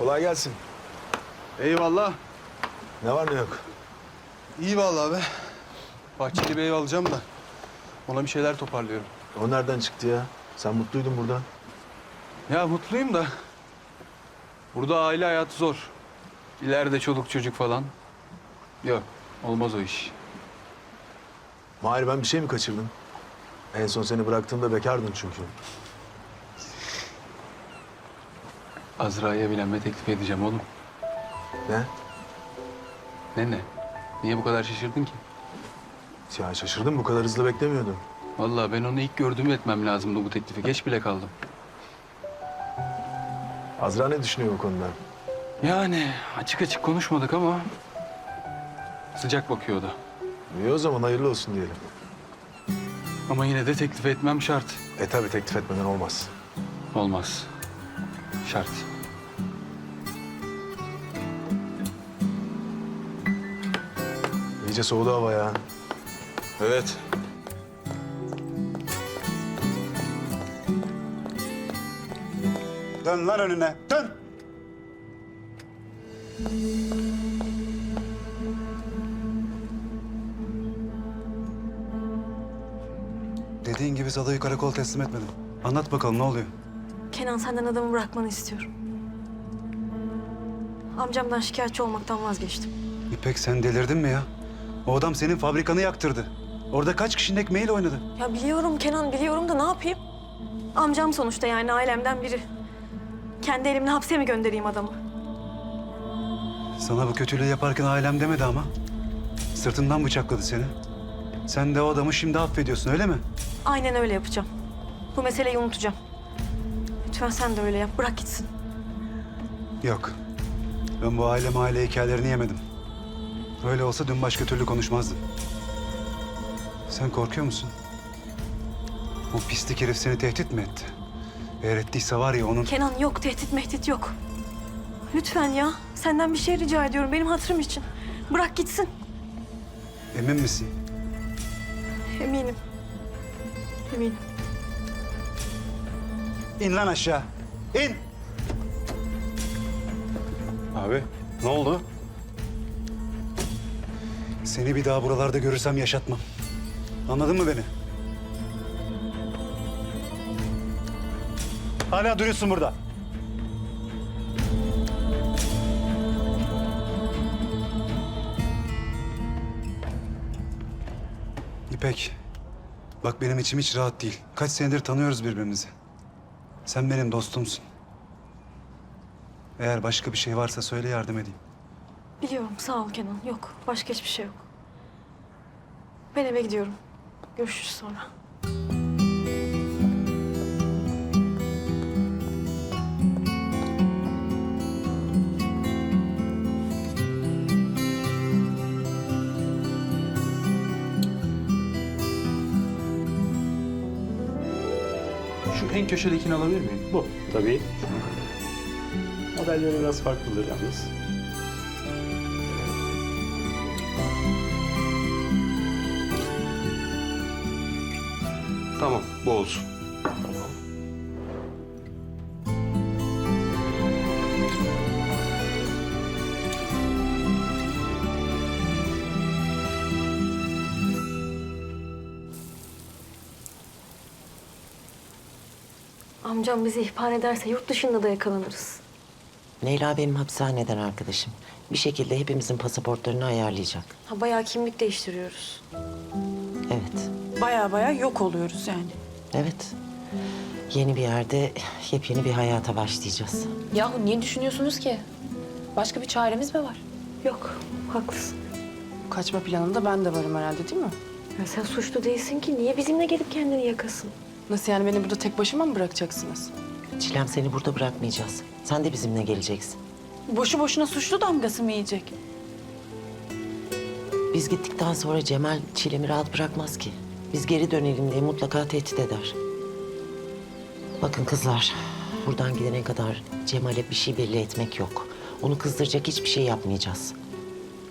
Kolay gelsin. Eyvallah. Ne var ne yok. İyi vallahi be. Bahçeli ev alacağım da ona bir şeyler toparlıyorum. O nereden çıktı ya? Sen mutluydun burada. Ya mutluyum da burada aile hayatı zor. İleride çoluk çocuk falan. Yok olmaz o iş. Mahir ben bir şey mi kaçırdım? En son seni bıraktığımda bekardın çünkü. Azra'ya evlenme teklif edeceğim oğlum. Ne? Ne ne? Niye bu kadar şaşırdın ki? Ya şaşırdım bu kadar hızlı beklemiyordum. Vallahi ben onu ilk gördüğümde etmem lazımdı bu teklifi. Geç bile kaldım. Azra ne düşünüyor bu konuda? Yani açık açık konuşmadık ama sıcak bakıyordu. İyi o zaman hayırlı olsun diyelim. Ama yine de teklif etmem şart. E tabii teklif etmeden olmaz. Olmaz. Şart. İyice soğudu hava ya. Evet. Dön lan önüne. Dön. Dediğin gibi Zalo'yu karakol teslim etmedim. Anlat bakalım ne oluyor? Kenan senden adamı bırakmanı istiyorum. Amcamdan şikayetçi olmaktan vazgeçtim. İpek sen delirdin mi ya? O adam senin fabrikanı yaktırdı. Orada kaç kişinin ekmeğiyle oynadı. Ya biliyorum Kenan biliyorum da ne yapayım? Amcam sonuçta yani ailemden biri. Kendi elimle hapse mi göndereyim adamı? Sana bu kötülüğü yaparken ailem demedi ama. Sırtından bıçakladı seni. Sen de o adamı şimdi affediyorsun öyle mi? Aynen öyle yapacağım. Bu meseleyi unutacağım. Lütfen sen de öyle yap. Bırak gitsin. Yok. Ben bu aile mahalle hikayelerini yemedim. Öyle olsa dün başka türlü konuşmazdım. Sen korkuyor musun? O pislik herif seni tehdit mi etti? Eğer ettiyse var ya onun... Kenan yok tehdit mehdit yok. Lütfen ya. Senden bir şey rica ediyorum benim hatırım için. Bırak gitsin. Emin misin? Eminim. Eminim. İn lan aşağı. İn! Abi ne oldu? Seni bir daha buralarda görürsem yaşatmam. Anladın mı beni? Hala duruyorsun burada. İpek, bak benim içim hiç rahat değil. Kaç senedir tanıyoruz birbirimizi. Sen benim dostumsun. Eğer başka bir şey varsa söyle yardım edeyim. Biliyorum sağ ol Kenan. Yok başka hiçbir şey yok. Ben eve gidiyorum. Görüşürüz sonra. En köşedekini alabilir miyim? Bu. Tabii. Modelleri biraz farklıdır yalnız. Tamam bu olsun. Amcam bizi ihbar ederse yurt dışında da yakalanırız. Leyla benim hapishaneden arkadaşım. Bir şekilde hepimizin pasaportlarını ayarlayacak. Ha bayağı kimlik değiştiriyoruz. Evet, Baya baya yok oluyoruz yani. evet. Yeni bir yerde yepyeni bir hayata başlayacağız. Yahu niye düşünüyorsunuz ki? Başka bir çaremiz mi var? Yok haklısın. Kaçma planında ben de varım herhalde değil mi? Ya sen suçlu değilsin ki. Niye bizimle gelip kendini yakasın? Nasıl yani beni burada tek başıma mı bırakacaksınız? Çilem seni burada bırakmayacağız. Sen de bizimle geleceksin. Boşu boşuna suçlu damgası mı yiyecek? Biz gittikten sonra Cemal Çilem'i rahat bırakmaz ki. Biz geri dönelim diye mutlaka tehdit eder. Bakın kızlar, buradan gidene kadar Cemal'e bir şey belli etmek yok. Onu kızdıracak hiçbir şey yapmayacağız.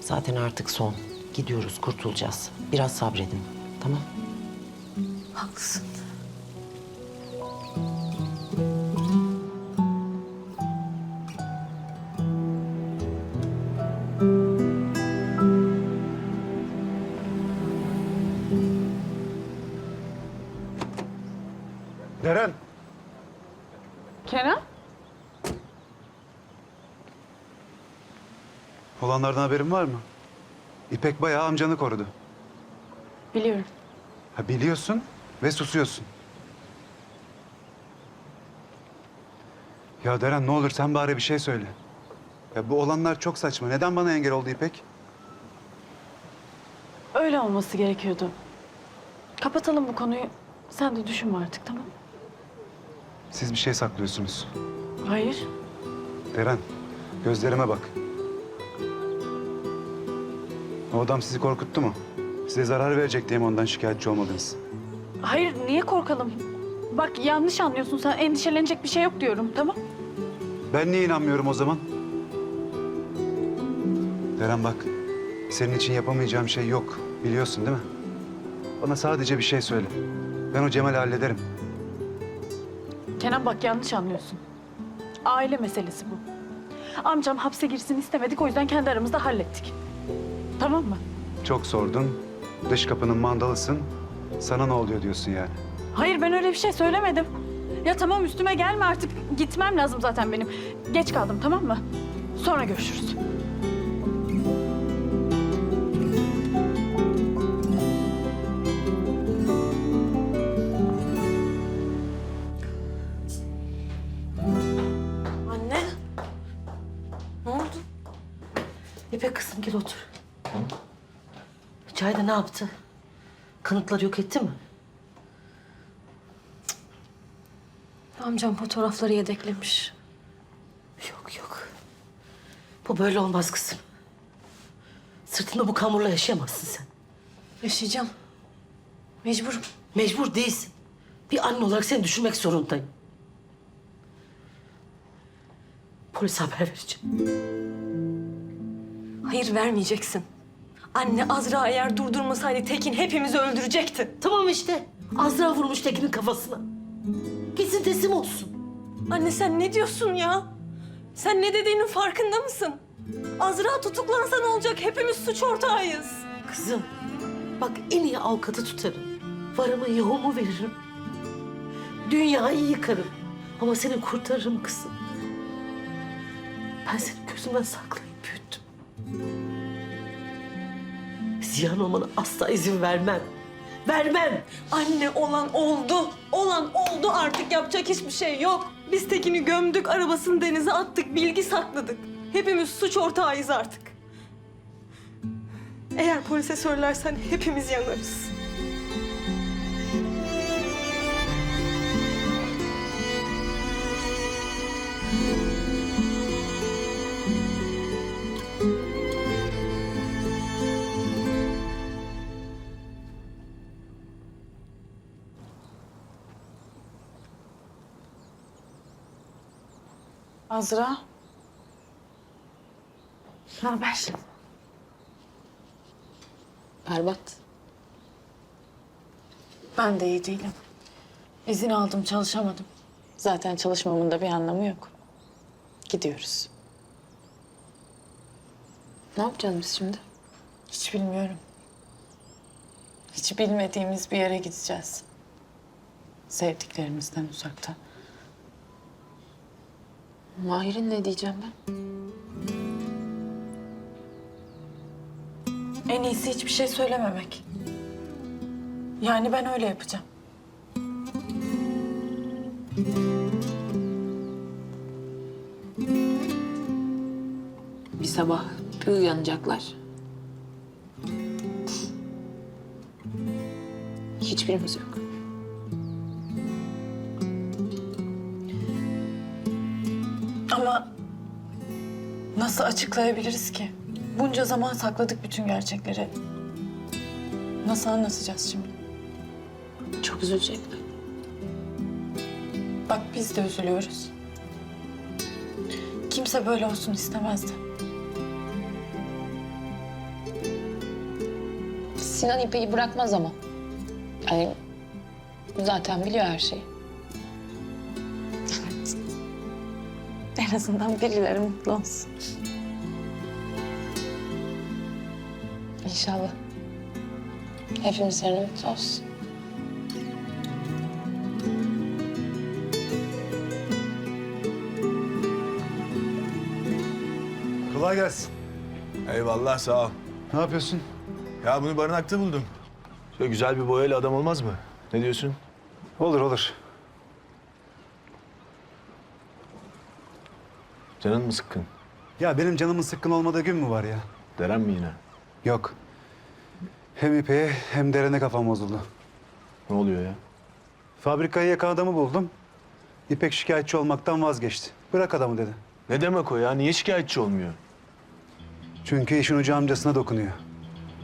Zaten artık son. Gidiyoruz, kurtulacağız. Biraz sabredin, tamam? Haklısın. Kenan? Olanlardan haberin var mı? İpek bayağı amcanı korudu. Biliyorum. Ha biliyorsun ve susuyorsun. Ya Deren ne olur sen bari bir şey söyle. Ya bu olanlar çok saçma. Neden bana engel oldu İpek? Öyle olması gerekiyordu. Kapatalım bu konuyu. Sen de düşünme artık tamam mı? Siz bir şey saklıyorsunuz. Hayır. Deren, gözlerime bak. O adam sizi korkuttu mu? Size zarar verecek diye mi ondan şikayetçi olmadınız? Hayır niye korkalım? Bak yanlış anlıyorsun sen. Endişelenecek bir şey yok diyorum tamam? Ben niye inanmıyorum o zaman? Deren bak, senin için yapamayacağım şey yok. Biliyorsun değil mi? Bana sadece bir şey söyle. Ben o Cemal'i hallederim. Kenan bak yanlış anlıyorsun. Aile meselesi bu. Amcam hapse girsin istemedik o yüzden kendi aramızda hallettik. Tamam mı? Çok sordun, dış kapının mandalısın. Sana ne oluyor diyorsun yani? Hayır ben öyle bir şey söylemedim. Ya tamam üstüme gelme artık. Gitmem lazım zaten benim. Geç kaldım tamam mı? Sonra görüşürüz. Cahide ne yaptı? Kanıtları yok etti mi? Amcam fotoğrafları yedeklemiş. Yok yok. Bu böyle olmaz kızım. Sırtında bu kamurla yaşayamazsın sen. Yaşayacağım. Mecburum. Mecbur değilsin. Bir anne olarak seni düşünmek zorundayım. Polise haber vereceğim. Hayır vermeyeceksin. Anne Azra eğer durdurmasaydı Tekin hepimizi öldürecekti. Tamam işte. Azra vurmuş Tekin'in kafasına. Gitsin teslim olsun. Anne sen ne diyorsun ya? Sen ne dediğinin farkında mısın? Azra tutuklansa ne olacak? Hepimiz suç ortağıyız. Kızım, bak en iyi avukatı tutarım. Varımı yoğumu veririm. Dünyayı yıkarım. Ama seni kurtarırım kızım. Ben seni gözümden saklayıp büyüttüm. Ziyan olmana asla izin vermem. Vermem. Anne olan oldu. Olan oldu artık yapacak hiçbir şey yok. Biz Tekin'i gömdük, arabasını denize attık, bilgi sakladık. Hepimiz suç ortağıyız artık. Eğer polise söylersen hepimiz yanarız. Azra. Ne haber? Berbat. Ben de iyi değilim. İzin aldım çalışamadım. Zaten çalışmamın da bir anlamı yok. Gidiyoruz. Ne yapacağız biz şimdi? Hiç bilmiyorum. Hiç bilmediğimiz bir yere gideceğiz. Sevdiklerimizden uzakta. Mahir'in ne diyeceğim ben? En iyisi hiçbir şey söylememek. Yani ben öyle yapacağım. Bir sabah bir uyanacaklar. Hiçbirimiz yok. Nasıl açıklayabiliriz ki? Bunca zaman sakladık bütün gerçekleri. Nasıl anlatacağız şimdi? Çok üzülecekler. Bak biz de üzülüyoruz. Kimse böyle olsun istemezdi. Sinan İpek'i bırakmaz ama. Yani zaten biliyor her şeyi. En azından birileri mutlu olsun. İnşallah. Hepimiz yerine mutlu olsun. Kolay gelsin. Eyvallah sağ ol. Ne yapıyorsun? Ya bunu barınakta buldum. Şöyle güzel bir boyayla adam olmaz mı? Ne diyorsun? Olur olur. Canın mı sıkkın? Ya benim canımın sıkkın olmadığı gün mü var ya? Deren mi yine? Yok. Hem İpek'e hem Deren'e kafam bozuldu. Ne oluyor ya? Fabrikayı yakan adamı buldum. İpek şikayetçi olmaktan vazgeçti. Bırak adamı dedi. Ne demek o ya? Niye şikayetçi olmuyor? Çünkü işin ucu amcasına dokunuyor.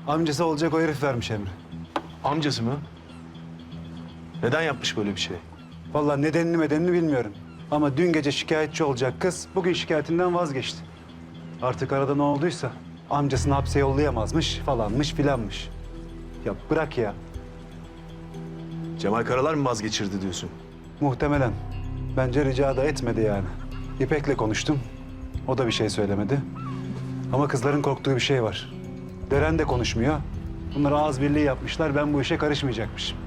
Amcası olacak o herif vermiş emri. Amcası mı? Neden yapmış böyle bir şey? Vallahi nedenini medenini bilmiyorum. Ama dün gece şikayetçi olacak kız bugün şikayetinden vazgeçti. Artık arada ne olduysa amcasını hapse yollayamazmış falanmış filanmış. Ya bırak ya. Cemal Karalar mı vazgeçirdi diyorsun? Muhtemelen. Bence rica da etmedi yani. İpek'le konuştum. O da bir şey söylemedi. Ama kızların korktuğu bir şey var. Deren de konuşmuyor. Bunlar ağız birliği yapmışlar. Ben bu işe karışmayacakmışım.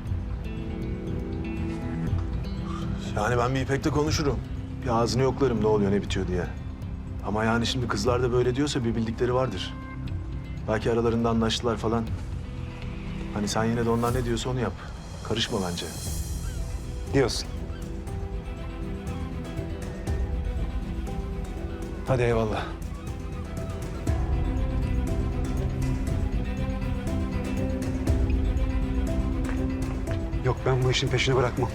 Yani ben bir İpek'le konuşurum. Bir ağzını yoklarım ne oluyor ne bitiyor diye. Ama yani şimdi kızlar da böyle diyorsa bir bildikleri vardır. Belki aralarında anlaştılar falan. Hani sen yine de onlar ne diyorsa onu yap. Karışma bence. Diyorsun. Hadi eyvallah. Yok ben bu işin peşini bırakmam.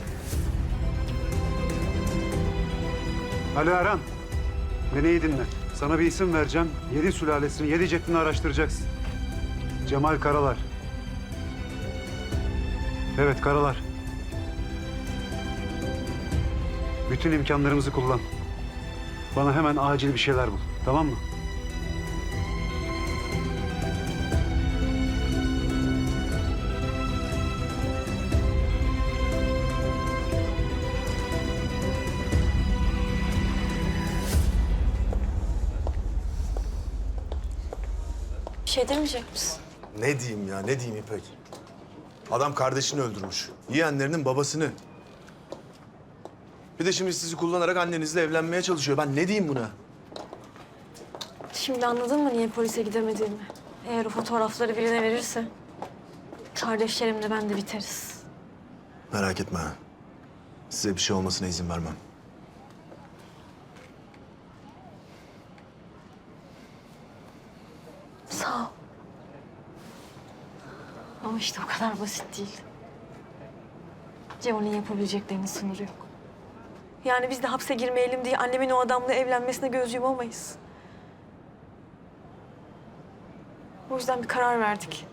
Alo Erhan. Beni iyi dinle. Sana bir isim vereceğim. Yedi sülalesini, yedi ceddini araştıracaksın. Cemal Karalar. Evet Karalar. Bütün imkanlarımızı kullan. Bana hemen acil bir şeyler bul. Tamam mı? Şey demeyecek misin? Ne diyeyim ya ne diyeyim İpek? Adam kardeşini öldürmüş. Yeğenlerinin babasını. Bir de şimdi sizi kullanarak annenizle evlenmeye çalışıyor. Ben ne diyeyim buna? Şimdi anladın mı niye polise gidemediğimi? Eğer o fotoğrafları birine verirse... ...kardeşlerim de ben de biteriz. Merak etme. Size bir şey olmasına izin vermem. Sağ ol. Ama işte o kadar basit değil. Cemal'in yapabileceklerinin sınırı yok. Yani biz de hapse girmeyelim diye annemin o adamla evlenmesine göz yumamayız. O yüzden bir karar verdik.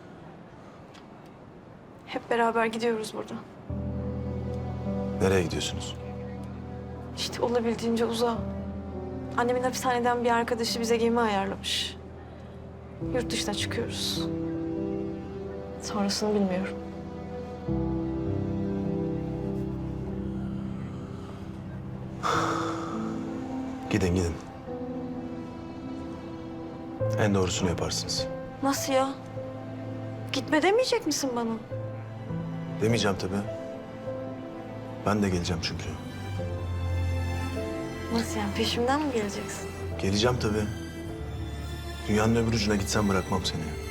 Hep beraber gidiyoruz buradan. Nereye gidiyorsunuz? İşte olabildiğince uzağa. Annemin hapishaneden bir arkadaşı bize gemi ayarlamış. Yurt dışına çıkıyoruz. Sonrasını bilmiyorum. Gidin gidin. En doğrusunu yaparsınız. Nasıl ya? Gitme demeyecek misin bana? Demeyeceğim tabii. Ben de geleceğim çünkü. Nasıl yani? Peşimden mi geleceksin? Geleceğim tabii. Dünyanın öbür ucuna gitsem bırakmam seni.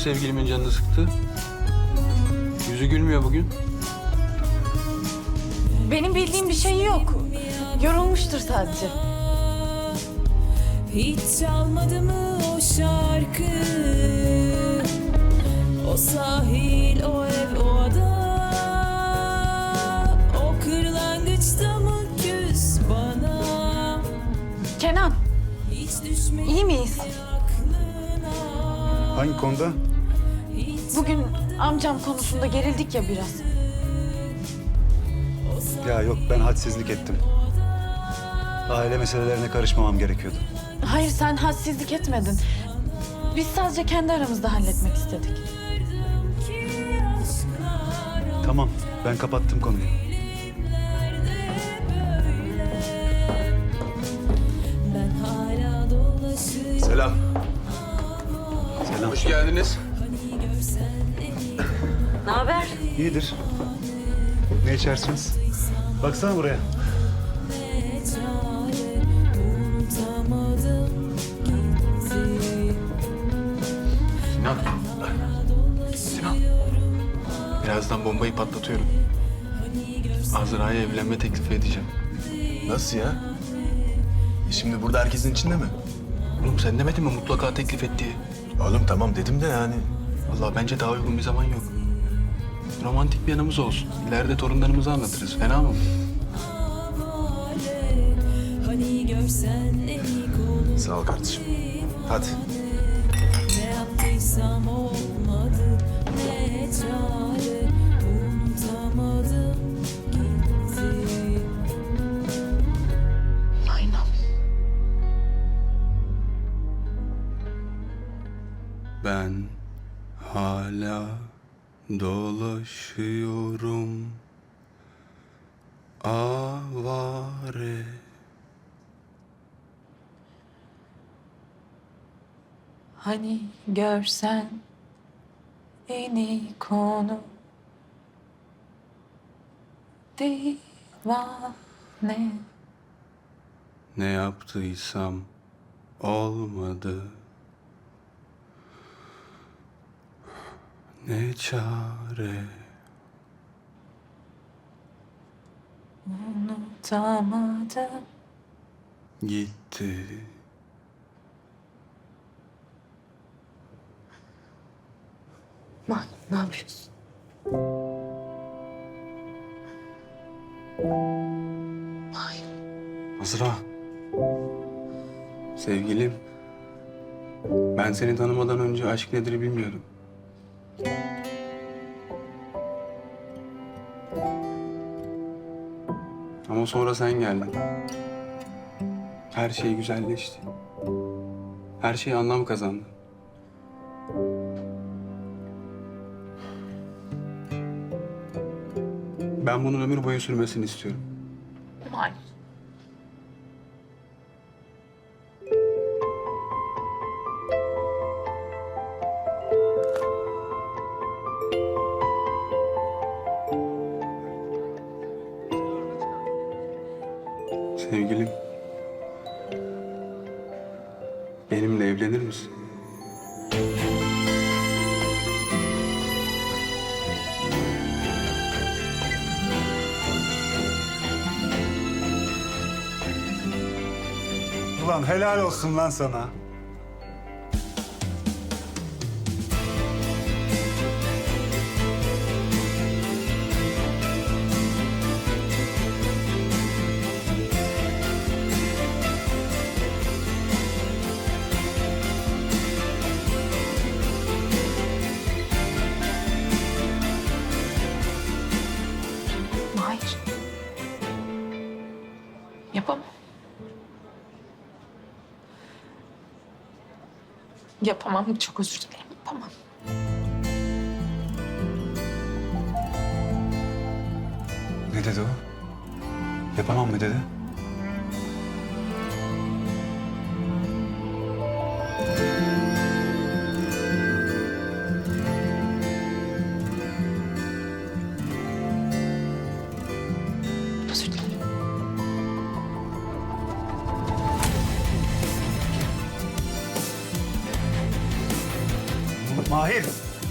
sevgilimin canını sıktı. Yüzü gülmüyor bugün. Benim bildiğim bir şey yok. Yorulmuştur sadece. Hiç çalmadı mı o şarkı? O sahil, o ev, o ada O kırlangıçta mı küs bana? Kenan, iyi miyiz? Hangi konuda? Bugün amcam konusunda gerildik ya biraz. Ya yok ben hadsizlik ettim. Aile meselelerine karışmamam gerekiyordu. Hayır sen hadsizlik etmedin. Biz sadece kendi aramızda halletmek istedik. Tamam ben kapattım konuyu. Ben hala dolaşıyorum Selam. Selam. Hoş geldiniz. İyidir. Ne içersiniz? Baksana buraya. Sinan. Sinan. Birazdan bombayı patlatıyorum. Azra'ya evlenme teklifi edeceğim. Nasıl ya? E şimdi burada herkesin içinde mi? Oğlum sen demedin mi mutlaka teklif et diye? Oğlum tamam dedim de yani. Vallahi bence daha uygun bir zaman yok. Romantik bir yanımız olsun. İleride torunlarımıza anlatırız. Fena mı? Sağ ol kardeşim. Hadi. Ne yaptıysam olmadı Ne çare Unutamadım gitti Aynen. Ben dolaşıyorum avare. Hani görsen beni konu divane. Ne yaptıysam olmadı. Ne çare. Unutamadım Gitti. Mahir ne yapıyorsun? Mahir. Azra. Sevgilim. Ben seni tanımadan önce aşk nedir bilmiyordum. Ama sonra sen geldin. Her şey güzelleşti. Her şey anlam kazandı. Ben bunun ömür boyu sürmesini istiyorum. Hayır. Helal olsun lan sana. Yapamam. Çok özür dilerim. Yapamam. Ne dedi o? Yapamam mı dedi?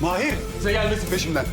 Mahir! Size gelmesin peşimden.